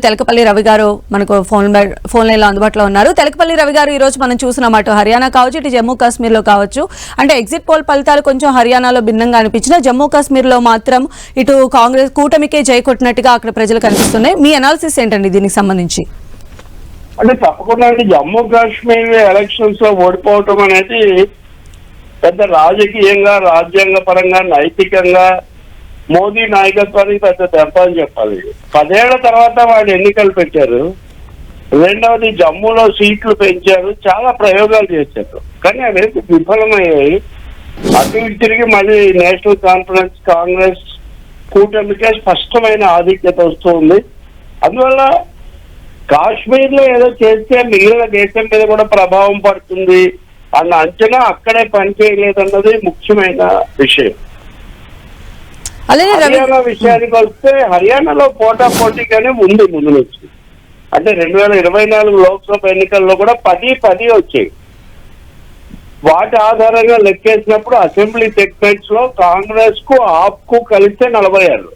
తెలకపల్లి రవి గారు మనకు phone phone లైన్లో అందుబాటులో ఉన్నారు. తెలకపల్లి రవి గారు ఈ రోజు మనం చూసినమాట హర్యానా కావచ్చు ఇటు జమ్మూ కాశ్మీర్లో కావచ్చు. అంటే ఎగ్జిట్ పోల్ ఫలితాలు కొంచెం హర్యానాలో భిన్నంగా అనిపించిన జమ్మూ కాశ్మీర్లో మాత్రం ఇటు కాంగ్రెస్ కూటమికే జై కొట్టినట్టుగా అక్కడ ప్రజలు కనిపిస్తున్నాయి. మీ అనాలిసిస్ ఏంటండి దీనికి సంబంధించి? అంటే తప్పకుండా అండి జమ్మూ కాశ్మీర్ ఎలక్షన్స్లో ఓడిపోవటం అనేది పెద్ద రాజకీయంగా రాజ్యాంగ పరంగా నైతికంగా మోదీ నాయకత్వానికి పెద్ద దెబ్బ అని చెప్పాలి. పదేళ్ళ తర్వాత వాళ్ళు ఎన్నికలు పెట్టారు. రెండవది జమ్మూలో సీట్లు పెంచారు. చాలా ప్రయోగాలు చేశారు. కానీ అవి విఫలమయ్యాయి? అటు తిరిగి మళ్ళీ నేషనల్ కాన్ఫరెన్స్ కాంగ్రెస్ కూటమికే స్పష్టమైన ఆధిక్యత వస్తుంది అందువల్ల కాశ్మీర్లో ఏదో చేస్తే మిగిలిన దేశం మీద కూడా ప్రభావం పడుతుంది అన్న అంచనా అక్కడే పనిచేయలేదన్నది ముఖ్యమైన విషయం. అలానే హర్యానా విషయానికి వస్తే హర్యానాలో పోటా పోటీగానే ఉంది ముందు నుంచి. అంటే రెండు వేల ఇరవై నాలుగు లోక్సభ ఎన్నికల్లో కూడా పది పది వచ్చాయి. వాటి ఆధారంగా లెక్కేసినప్పుడు అసెంబ్లీ సెగ్మెంట్స్లో కాంగ్రెస్కు ఆప్కు కలిస్తే నలభై ఆరు.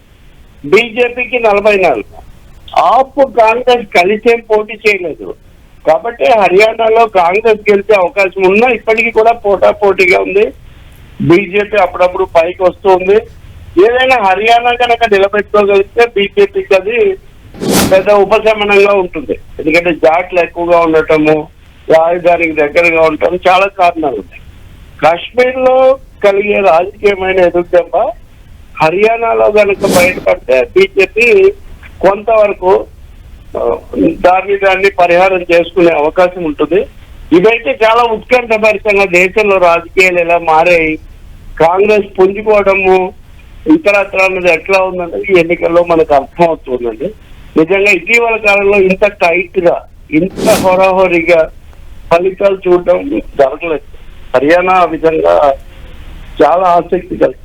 బీజేపీకి నలభై నాలుగు. ఆప్ కాంగ్రెస్ కలిసేం పోటీ చేయలేదు. కాబట్టి హర్యానాలో కాంగ్రెస్ గెలిచే అవకాశం ఉన్నా ఇప్పటికీ కూడా పోటా పోటీగా ఉంది. బీజేపీ అప్పుడప్పుడు పైకి వస్తుంది ఏదైనా హర్యానా కనుక నిలబెట్టుకోగలిగితే బీజేపీకి అది పెద్ద ఉపశమనంగా ఉంటుంది. ఎందుకంటే జాట్లు ఎక్కువగా ఉండటము రాజధానికి దగ్గరగా ఉండటం చాలా కారణాలు ఉన్నాయి కాశ్మీర్లో కలిగే రాజకీయమైన ఎదుగుదెబ్బ హర్యానాలో కనుక బయటపడితే బీజేపీ కొంతవరకు దాన్ని దాన్ని పరిహారం చేసుకునే అవకాశం ఉంటుంది. ఇదైతే చాలా ఉత్కంఠభరితంగా దేశంలో రాజకీయాలు ఎలా మారాయి కాంగ్రెస్ పుంజుకోవడము ఇతరత్ర అన్నది ఎట్లా ఉందంటే ఈ ఎన్నికల్లో మనకు అర్థమవుతుందండి. నిజంగా ఇటీవల కాలంలో ఇంత టైట్గా ఇంత హోరాహోరీగా ఫలితాలు చూడడం జరగలేదు. హర్యానా విధంగా చాలా ఆసక్తి కలిగిస్తుంది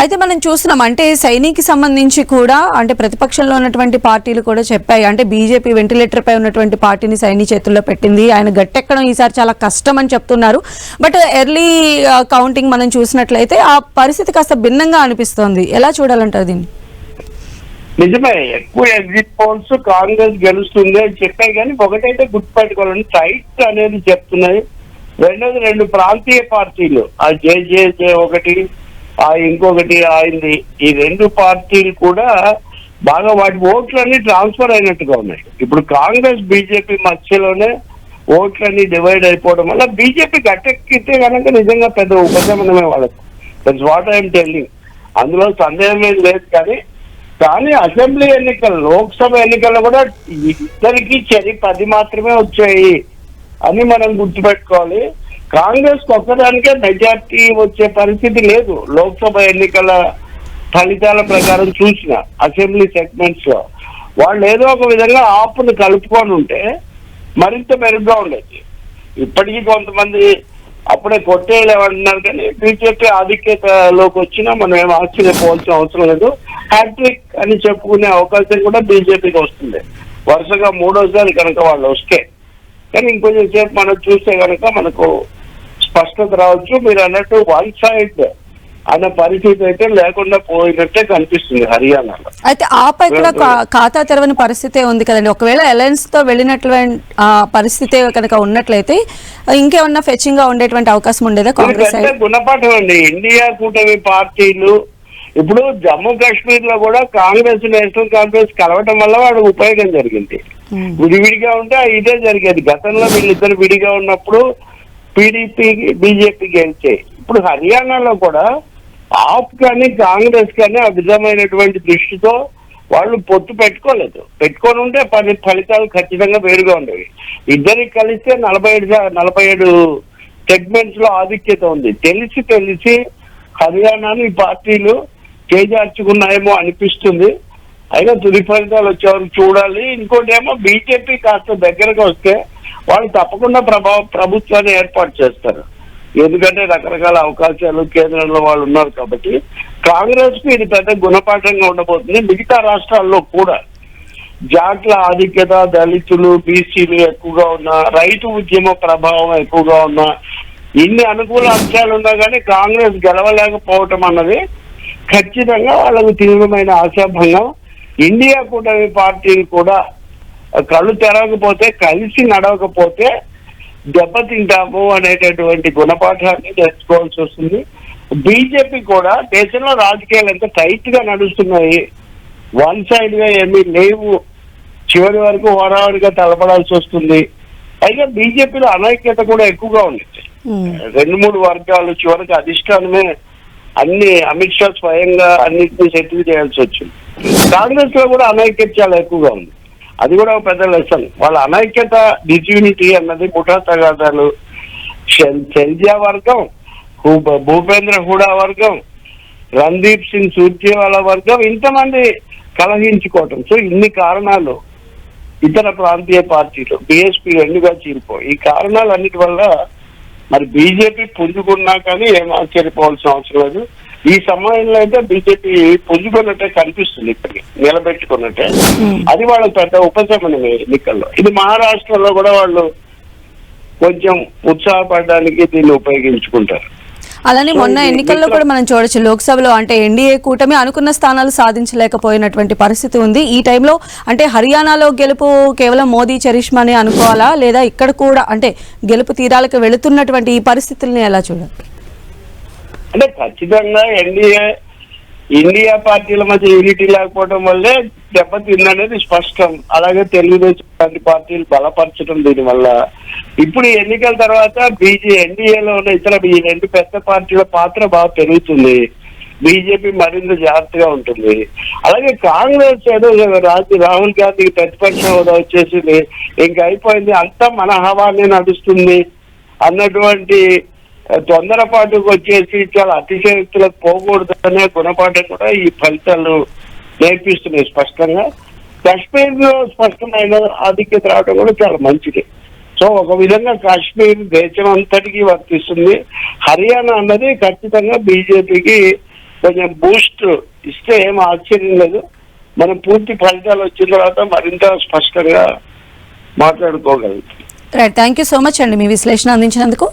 అయితే మనం చూస్తున్నాం అంటే సైనికి సంబంధించి కూడా అంటే ప్రతిపక్షంలో ఉన్నటువంటి పార్టీలు కూడా చెప్పాయి. అంటే బీజేపీ వెంటిలేటర్ పై ఉన్నటువంటి పార్టీని సైని చేతుల్లో పెట్టింది. ఆయన గట్టెక్కడం ఈసారి చాలా కష్టం అని చెప్తున్నారు. బట్ ఎర్లీ కౌంటింగ్ మనం చూసినట్లయితే ఆ పరిస్థితి కాస్త భిన్నంగా అనిపిస్తోంది. ఎలా చూడాలంటారు దీన్ని? నిజమే ఎక్కువ ఎగ్జిట్ పోల్స్ కాంగ్రెస్ గెలుస్తుంది అని చెప్పాయి కానీ ఒకటైతే గుర్తుపెట్టుకోవాలని టైట్ అనేది చెప్తున్నాయి రెండోది రెండు ప్రాంతీయ పార్టీలు. ఆ జేజేజే ఒకటి ఇంకొకటి అయింది ఈ రెండు పార్టీలు కూడా బాగా వాటి ఓట్లన్నీ ట్రాన్స్ఫర్ అయినట్టుగా ఉన్నాయి. ఇప్పుడు కాంగ్రెస్ బీజేపీ మధ్యలోనే ఓట్లన్నీ డివైడ్ అయిపోవడం వల్ల బీజేపీ గట్టెక్కితే కనుక నిజంగా పెద్ద ఉపశమనమే వాళ్ళకు. దట్స్ వాట్ ఐఎమ్ టెల్లింగ్ అందులో సందేహం ఏం లేదు కానీ కానీ అసెంబ్లీ ఎన్నికలు లోక్సభ ఎన్నికల్లో కూడా ఇద్దరికి చెరి పది మాత్రమే వచ్చాయి అని మనం గుర్తుపెట్టుకోవాలి. కాంగ్రెస్ ఒక్కదానికే మెజార్టీ వచ్చే పరిస్థితి లేదు. లోక్సభ ఎన్నికల ఫలితాల ప్రకారం చూసిన అసెంబ్లీ సెగ్మెంట్స్లో. వాళ్ళు ఏదో ఒక విధంగా ఆపును కలుపుకొని ఉంటే మరింత మెరుగ్గా ఉండేది ఇప్పటికీ కొంతమంది అప్పుడే కొట్టేయలేమంటున్నారు కానీ బీజేపీ ఆధిక్యతలోకి వచ్చినా మనం ఏం ఆశ్చర్యపోవాల్సిన అవసరం లేదు. హ్యాట్రిక్ అని చెప్పుకునే అవకాశం కూడా బీజేపీకి వస్తుంది. వరుసగా మూడోసారి కనుక వాళ్ళు వస్తే. కానీ ఇంకొంచెం సేపు మనం చూస్తే కనుక మనకు స్పష్టత రావచ్చు మీరు అన్నట్టు వన్ సైడ్ అన్న పరిస్థితి అయితే లేకుండా పోయినట్టే కనిపిస్తుంది హర్యానాలో. అయితే ఆప ఇక్కడ కా- ఖాతా తెరవని పరిస్థితే ఉంది కదండి. ఒకవేళ అలయన్స్తో వెళ్ళినటువంటి ఆ, పరిస్థితి కనుక ఉన్నట్లయితే ఇంకేమన్నా ఫెచింగ్గా ఉండేటువంటి అవకాశం ఉండేదా కాంగ్రెస్ గుణపాఠం అండి. ఇండియా కూటమి పార్టీలు ఇప్పుడు జమ్మూ కాశ్మీర్లో కూడా కాంగ్రెస్ నేషనల్ కాంగ్రెస్ కలవటం వల్ల వాడికి ఉపయోగం జరిగింది. విడివిడిగా ఉంటే ఇదే జరిగేది. గతంలో వీళ్ళిద్దరు విడిగా ఉన్నప్పుడు పీడీపీకి బీజేపీ గెలిచే. ఇప్పుడు హర్యానాలో కూడా ఆప్ కానీ కాంగ్రెస్ కానీ ఆ విధమైనటువంటి దృష్టితో వాళ్ళు పొత్తు పెట్టుకోలేదు. పెట్టుకొని ఉంటే పది ఫలితాలు ఖచ్చితంగా వేరుగా ఉండేవి. ఇద్దరికి కలిస్తే నలభై ఏడు నలభై ఏడు సెగ్మెంట్స్లో ఆధిక్యత ఉంది. తెలిసి తెలిసి హర్యానాను ఈ పార్టీలు చేజార్చుకున్నాయేమో అనిపిస్తుంది. అయినా తుది ఫలితాలు వచ్చేవారు చూడాలి. ఇంకోటి ఏమో బీజేపీ కాస్త దగ్గరకు వస్తే వాళ్ళు తప్పకుండా ప్రభావ ప్రభుత్వాన్ని ఏర్పాటు చేస్తారు. ఎందుకంటే రకరకాల అవకాశాలు కేంద్రంలో వాళ్ళు ఉన్నారు కాబట్టి కాంగ్రెస్కు ఇది పెద్ద గుణపాఠంగా ఉండబోతుంది. మిగతా రాష్ట్రాల్లో కూడా జాట్ల ఆధిక్యత దళితులు బీసీలు ఎక్కువగా ఉన్న రైతు ఉద్యమ ప్రభావం ఎక్కువగా ఉన్న ఇన్ని అనుకూల అంశాలు ఉన్నా కానీ కాంగ్రెస్ గెలవలేకపోవటం అన్నది ఖచ్చితంగా వాళ్ళకు తీవ్రమైన ఆశాభంగం. ఇండియా కూటమి పార్టీలు కూడా కళ్ళు తెరవకపోతే కలిసి నడవకపోతే దెబ్బతింటాము అనేటటువంటి గుణపాఠాన్ని నేర్చుకోవాల్సి వస్తుంది. బీజేపీ కూడా దేశంలో రాజకీయాలు ఎంత టైట్గా నడుస్తున్నాయి వన్ సైడ్గా ఏమీ లేవు చివరి వరకు హోరావరిగా తలపడాల్సి వస్తుంది. పైగా బీజేపీలో అనైక్యత కూడా ఎక్కువగా ఉంది. ఉమ్. రెండు మూడు వర్గాలు చివరికి అధిష్టానమే అన్ని అమిత్ షా స్వయంగా అన్నింటినీ సెటిల్ చేయాల్సి వచ్చింది. కాంగ్రెస్లో కూడా అనైక్యత చాలా ఎక్కువగా ఉంది. అది కూడా ఒక పెద్ద లెసన్ వాళ్ళ అనైక్యత డిస్యూనిటీ అన్నది ముఠా తగాదాలు సెల్జియా వర్గం భూపేంద్ర హూడా వర్గం రణదీప్ సింగ్ సూర్జేవాలా వర్గం ఇంతమంది కలహించుకోవటం. సో ఇన్ని కారణాలు ఇతర ప్రాంతీయ పార్టీలు బిఎస్పీ రెండుగా చీలిపో ఈ కారణాలన్నిటి వల్ల మరి బీజేపీ పుంజుకున్నా కానీ ఏం ఆశ్చర్యపోవాల్సిన అవసరం లేదు. ఈ సమయంలో అయితే బీజేపీ పుంజుకున్నట్టే కనిపిస్తుంది ఇప్పటికి నిలబెట్టుకున్నట్టే. అది వాళ్ళకి పెద్ద ఉపశమనమే ఎన్నికల్లో. ఇది మహారాష్ట్రలో కూడా వాళ్ళు కొంచెం ఉత్సాహపడడానికి దీన్ని ఉపయోగించుకుంటారు. అలానే మొన్న ఎన్నికల్లో కూడా మనం చూడొచ్చు లోక్సభలో అంటే ఎన్డీఏ కూటమి అనుకున్న స్థానాలు సాధించలేకపోయినటువంటి పరిస్థితి ఉంది. ఈ టైంలో అంటే హర్యానాలో గెలుపు కేవలం మోదీ చరిష్మానే అనుకోవాలా? లేదా ఇక్కడ కూడా అంటే గెలుపు తీరాలకు వెళుతున్నటువంటి ఈ పరిస్థితుల్ని ఎలా చూడాలి అంటే ఖచ్చితంగా ఎన్డీఏ ఇండియా పార్టీల మధ్య యూనిటీ లేకపోవడం వల్లే దెబ్బతిందనేది స్పష్టం. అలాగే తెలుగుదేశం లాంటి పార్టీలు బలపరచడం దీనివల్ల. ఇప్పుడు ఈ ఎన్నికల తర్వాత బీజే ఎన్డీఏలో ఉన్న ఇతర ఈ రెండు పెద్ద పార్టీల పాత్ర బాగా పెరుగుతుంది. బీజేపీ మరింత జాగ్రత్తగా ఉంటుంది. అలాగే కాంగ్రెస్ ఏదో రాజు రాహుల్ గాంధీకి ప్రతిపక్ష హోదా వచ్చేసింది. ఇంక అయిపోయింది. అంతా మన హవానే నడుస్తుంది. అన్నటువంటి తొందరపాటుకు వచ్చేసి చాలా అతిశయక్తులకు పోకూడదు అనే గుణపాఠం కూడా ఈ ఫలితాలు నేర్పిస్తున్నాయి స్పష్టంగా. కాశ్మీర్లో స్పష్టమైన ఆధిక్యత రావడం కూడా చాలా మంచిది. సో ఒక విధంగా కాశ్మీర్ దేశం అంతటికీ వర్తిస్తుంది. హర్యానా అన్నది ఖచ్చితంగా బీజేపీకి కొంచెం బూస్ట్ ఇస్తే ఏం ఆశ్చర్యం లేదు. మనం పూర్తి ఫలితాలు వచ్చిన తర్వాత మరింత స్పష్టంగా మాట్లాడుకోగలుగుతాం. థ్యాంక్ యూ సో మచ్ అండి మీ విశ్లేషణ అందించినందుకు.